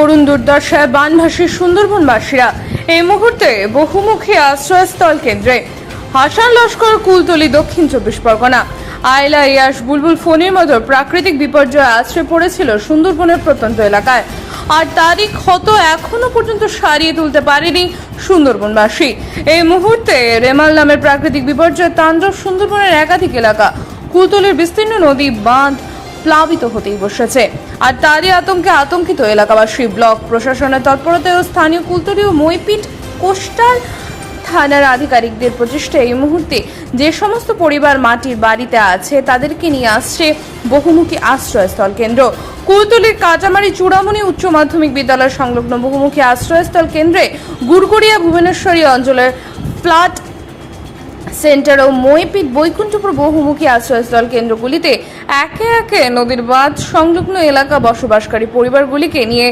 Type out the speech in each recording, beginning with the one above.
করুণ দুর্দশায় বানভাসী সুন্দরবনবাসীরা। এই মুহূর্তে বহুমুখী আশ্রয়স্থল কেন্দ্রে হাসান লস্কর কুলতলি দক্ষিণ চব্বিশ পরগনা। আয়লা ইয়াস বুলবুল ফোনের মতো প্রাকৃতিক বিপর্যয়ে আশ্রয় পড়েছিল সুন্দরবনের প্রত্যন্ত এলাকায়। আর তারই ক্ষত এখনও পর্যন্ত সারিয়ে তুলতে পারেনি সুন্দরবনবাসী। এই মুহূর্তে রেমাল নামের প্রাকৃতিক বিপর্যয় তাণ্ডব সুন্দরবনের একাধিক এলাকা। কুলতলির বিস্তীর্ণ নদী, বাঁধ প্লাবিত হতেই বসেছে। আর তারই আতঙ্কে আতঙ্কিত এলাকাবাসী ব্লক প্রশাসনের তৎপরতায় ও স্থানীয় কুলতলি ও মইপিট কোস্টাল থানার আধিকারিকদের প্রচেষ্টায় এই মুহূর্তে যে সমস্ত পরিবার মাটির বাড়িতে আছে, তাদেরকে নিয়ে আসছে বহুমুখী আশ্রয়স্থল কেন্দ্র। কুলতলির কাটামারি চূড়ামণি উচ্চ মাধ্যমিক বিদ্যালয় সংলগ্ন বহুমুখী আশ্রয়স্থল কেন্দ্রে গুড়গুড়িয়া ভুবনেশ্বরী অঞ্চলের ফ্লাড সেন্টার ও মইপিট বৈকুণ্ঠপুর বহুমুখী আশ্রয়স্থল কেন্দ্রগুলিতে একে একে নদীর বাঁধ, সংলগ্ন এলাকা বসবাসকারী পরিবারগুলিকে নিয়ে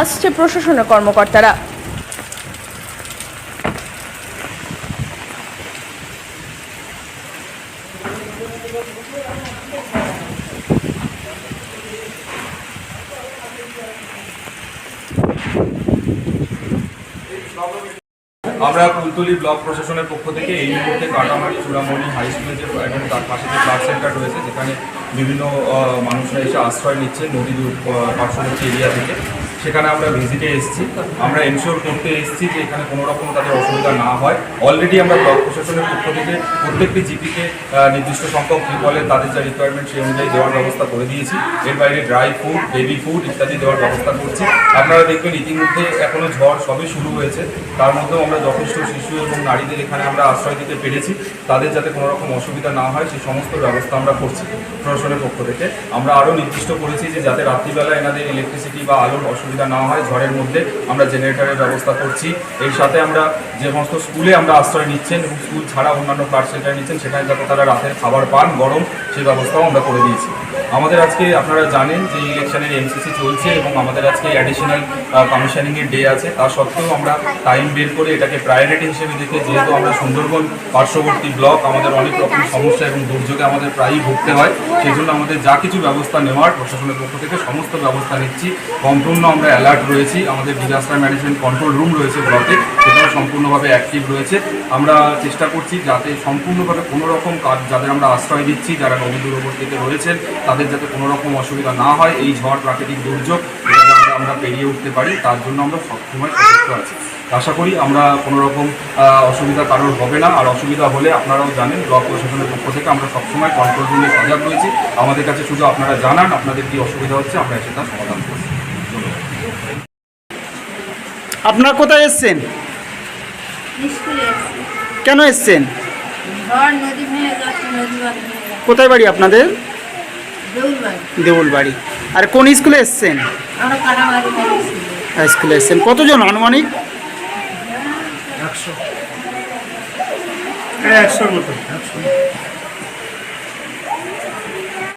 আসছে প্রশাসনের কর্মকর্তারা। আমরা কুলতলি ব্লক প্রশাসনের পক্ষ থেকে এই মুহূর্তে কাটামারি চূড়ামণি হাই স্কুলের যে এবং তার পাশে যে ক্লাস সেন্টার রয়েছে, যেখানে বিভিন্ন মানুষরা এসে আশ্রয় নিচ্ছে নদীর পার্শ্ববর্তী এরিয়া থেকে। সেখানে আমরা ভিজিটে এসেছি। আমরা এনশিওর করতে এসেছি যে এখানে কোনো রকম তাদের অসুবিধা না হয়। অলরেডি আমরা ব্লক প্রশাসনের পক্ষ থেকে প্রত্যেকটি জিপিকে নির্দিষ্ট সংখ্যক ত্রিপলে তাদের যা রিকোয়ারমেন্ট সেই অনুযায়ী দেওয়ার ব্যবস্থা করে দিয়েছি। এর বাইরে ড্রাই ফুড বেবি ফুড ইত্যাদি দেওয়ার ব্যবস্থা করছি। আপনারা দেখবেন ইতিমধ্যে এখনও ঝড় সবে শুরু হয়েছে। তার মধ্যেও আমরা যথেষ্ট শিশু এবং নারীদের এখানে আমরা আশ্রয় দিতে পেরেছি। তাদের যাতে কোনো রকম অসুবিধা না হয়, সেই সমস্ত ব্যবস্থা আমরা করছি প্রশাসনের পক্ষ থেকে। আমরা আরও নির্দিষ্ট করেছি যে যাতে রাত্রিবেলা এনাদের ইলেকট্রিসিটি বা আলোর অসুবিধা না হয়, ঝড়ের মধ্যে আমরা জেনারেটারের ব্যবস্থা করছি। এর সাথে আমরা যে সমস্ত স্কুলে আমরা আশ্রয় নিচ্ছেন এবং স্কুল ছাড়া অন্যান্য ক্লাস সেন্টার নিচ্ছেন, সেখানে যাতে তারা রাতের খাবার পান, গরম সেই ব্যবস্থাও আমরা করে দিয়েছি। আমাদের আজকে আপনারা জানেন যে ইলেকশনের এমসিসি চলছে এবং আমাদের আজকে অ্যাডিশনাল কমিশনিংয়ের ডে আছে। তা সত্ত্বেও আমরা টাইম বের করে এটাকে প্রায়োরিটি হিসেবে দেখে, যেহেতু আমরা সুন্দরবন পার্শ্ববর্তী ব্লক আমাদের অনেক রকম সমস্যা এবং দুর্যোগে আমাদের প্রায়ই ভুগতে হয়। সেই জন্য আমাদের যা কিছু ব্যবস্থা নেওয়ার, প্রশাসনের পক্ষ থেকে সমস্ত ব্যবস্থা নিচ্ছি। সম্পূর্ণ আমরা অ্যালার্ট রয়েছি। আমাদের ডিজাস্টার ম্যানেজমেন্ট কন্ট্রোল রুম রয়েছে ব্লকে সেটাও সম্পূর্ণভাবে অ্যাক্টিভ রয়েছে। আমরা চেষ্টা করছি যাতে সম্পূর্ণভাবে কোনো রকম কাজ, যাদের আমরা আশ্রয় দিচ্ছি, যারা নদী দূরবর্তীতে রয়েছেন তাদের যাতে কোনো রকম অসুবিধা না হয় এই ঝড় প্রাকৃতিক দুর্যোগ আমরা পেরিয়ে উঠতে পারি তার জন্য আমরা সবসময় সচেষ্ট আছি। আশা করি আমরা কোনো রকম অসুবিধা কারোর হবে না আর অসুবিধা হলে আপনারাও জানেন ব্লক প্রশাসনের পক্ষ থেকে আমরা সবসময় কন্ট্রোল রুমে সজাগ রয়েছি। আমাদের কাছে শুধু আপনারা জানান আপনাদের কি অসুবিধা হচ্ছে আমরা এসে তার সমাধান করছি। আপনারা কোথায় এসছেন? কেন এসছেন? নদী ভেঙে যাচ্ছে নদী কোথায় বাড়ি আপনাদের? দেউলবাড়ি। দেউল বাড়ি আর কোন স্কুলে এসছেন? হাই স্কুলে এসছেন। কতজন আনুমানিক? একশোর মতো। একশো।